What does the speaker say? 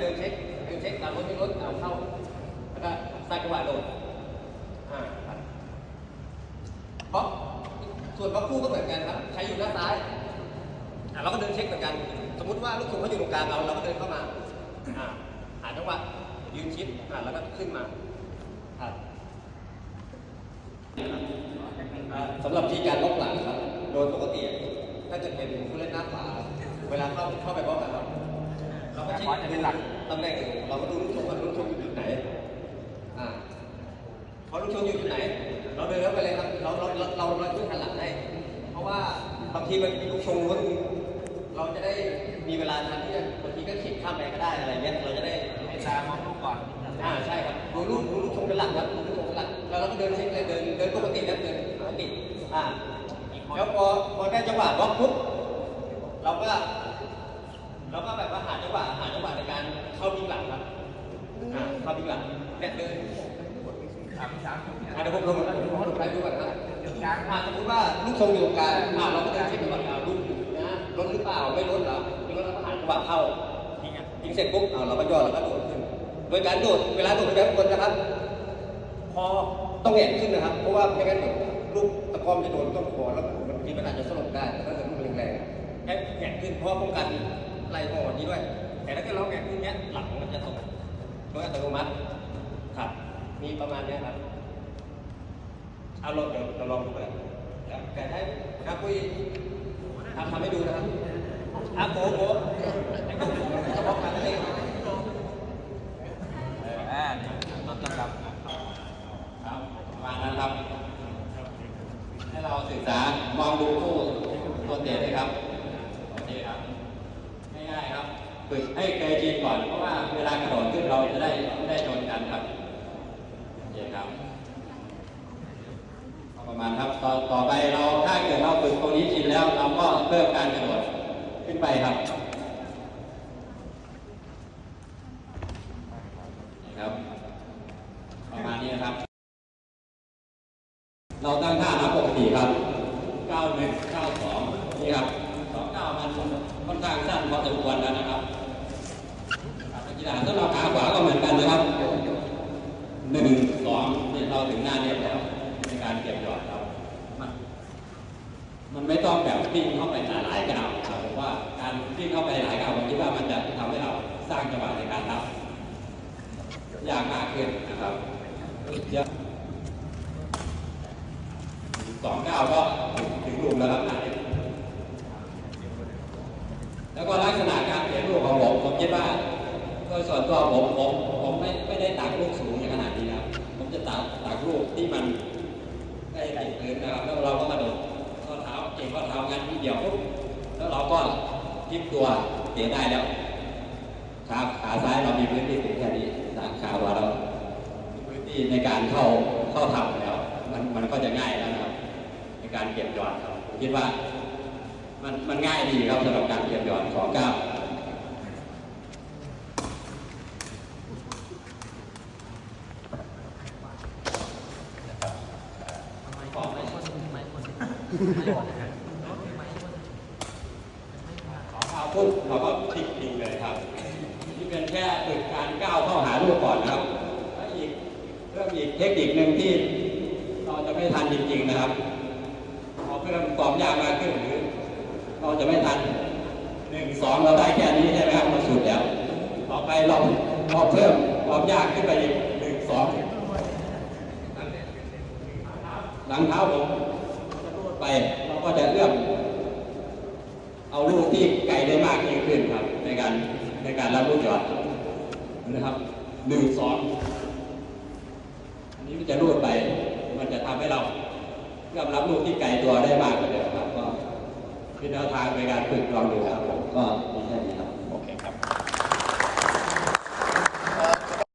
เดินเช็คเดินเช็คตามรถที่รถเอาเข้า แล้วก็สร้างจังหวะโดดอ่าครับเพราะส่วนบล็อกคู่ก็เหมือนกันครับ ใครอยู่ด้านซ้ายอะเราก็เดินเช็คเหมือนกัน สมมุติว่าลูกทุนเขาอยู่ตรงกลางเราเราก็เดินเข้ามาอ่าหาจังหวะยืนชิดอ่าแล้วก็ขึ้นมาครับอ่าสำหรับที่การล็อกหลังครับ โดยปกติถ้าจะเป็นผู้เล่นหน้าขวาเวลาเข้าเข้าไปบล็อกนะครับ เราก็เช็คตำแหน่งเราก็ดูลูกชงว่าลูกชงอยู่จุดไหนอ่าพอลูกชงอยู่จุดไหน เราเดินเข้าไปเลยครับเราเราเราเราช่วยหันหลังให้เพราะว่าบางทีมันมีลูกชงล้วนเราจะได้มีเวลาทันที่จะบางทีก็ขีดข้ามไปก็ได้อะไรเงี้ยเราจะได้เวลามองลูกก่อนอ่าใช่ครับดูลูกดูลูกชงเป็นหลักครับดูลูกชงเป็นหลักแล้วเราก็เดินเช็คเลยเดินเดินปกติครับเดินปกติอ่าแล้วพอพอได้จังหวะบล็อกปุ๊บเราก็ อ่าเดี๋ยวผมลงผมดูก่อนนะครับจุดกลางอ่าสมมติว่าลูกทรงอยู่ตรงกลางอ่าเราก็เดินเช็คก่อนอ่าลูกนะลดหรือเปล่าไม่ลดเหรอไม่ลดเราก็หาจังหวะเข้ายิงอะยิงเสร็จปุ๊บเอาเราก็ย่อเราก็โดดขึ้น โดยการโดดเวลาโดดแบบบนนะครับ พอต้องแหงขึ้นนะครับ เพราะว่าไม่งั้นลูกตะกอมจะโดนต้นคอแล้วบางทีมันอาจจะสลบได้ถ้าเกิดลูกแรงๆแค่แหงขึ้นเพราะป้องกันไหล่ห่อนี้ด้วย แต่ถ้าเกิดเราแหงขึ้นเนี้ยหลังมันจะตกโดยอัตโนมัติครับ มีประมาณนี้ครับ เอาลองเดี๋ยวเราลองดูกันครับแต่ให้ครับปุ้ยทำทำให้ดูนะครับอะโบโบไอ้พวกเฉพาะกันนั่นเองเอออ่าต้นตำรับครับประมาณนั้นครับ ให้เราศึกษามองดูคู่ตัวเตะเลยครับโอเคครับง่ายๆครับฝึกให้เคยชินก่อนเพราะว่าเวลากระโดดขึ้นเราจะได้ไม่ได้ชนกันครับโอเคครับ มาณครับต่อต่อไปเราถ้าเกิดเราฝึกตรงนี้ชินแล้ว เราก็เพิ่มการกระโดดขึ้นไปครับครับ ประมาณนี้นะครับ เราตั้งท่านับปกติครับ91 92นี่ครับ29มันค่อนข้างสั้นพอสมควรแล้วนะครับครับนักกีฬาสำหรับขาขวาก็เหมือนกันนะครับ 1 2นี่เราถึงหน้าเน็ตแล้ว ในการเก็บหยอดครับมันมันไม่ต้องแบบ วิ่งเข้าไปหลายๆก้าวครับผมว่าการวิ่งเข้าไปหลายกาวผมคิดว่ามันจะทำให้เราสร้างจังหวะในการรับยากมากขึ้นนะครับเยอะสองเก้าก็ถึงลูกแล้วครับแล้วก็ลักษณะการเปลี่ยนลูกของผมผมคิดว่าโดยส่วนตัวผมผมผมไม่ไม่ได้ตักลูกสูงในขนาดนี้นะครับ ผมจะตักตักลูกที่มันใกล้ติดพื้นนะครับแล้วเรา ดียวปุ๊บแล้วเราก็พลิกตัวเตะได้แล้วขาขาซ้ายเรามีพื้นที่ถึงแค่นี้ขาขวาเราพื้นที่ในการเข้าเข้าทำแล้ว มันมันก็จะง่ายแล้วนะครับในการเก็บหยอดครับผมคิดว่า มันมันง่ายดีครับสำหรับการเก็บหยอดของก้าวขอเอา ปุ๊บเราก็พลิกทิ้งเลยครับนี่เป็นแค่ฝึกการก้าวเข้าหาลูกก่อนนะครับแล้วอีกเพิ่มอีกเทคนิคหนึ่งที่เราจะไม่ทันจริง ๆนะครับพอเพิ่มความยากมากขึ้นหรือ เราจะไม่ทันหนึ่งสองเราได้แค่นี้ใช่ไหมครับมันสุดแล้วต่อไปเราพอเพิ่มความยากขึ้นไปอีกหนึ่งสองหลังเท้าผมจะรูดไปเราก็จะเอื้อม เอาลูกที่ไกลได้มากยิ่งขึ้นครับ ในการในการรับลูกหยอดนะครับหนึ่งสองอันนี้มันจะรูดไป มันจะทำให้เราเริ่มรับลูกที่ไกลตัวได้มากกว่าเดิมครับ ก็เป็นแนวทางในการฝึกลองดูครับผมก็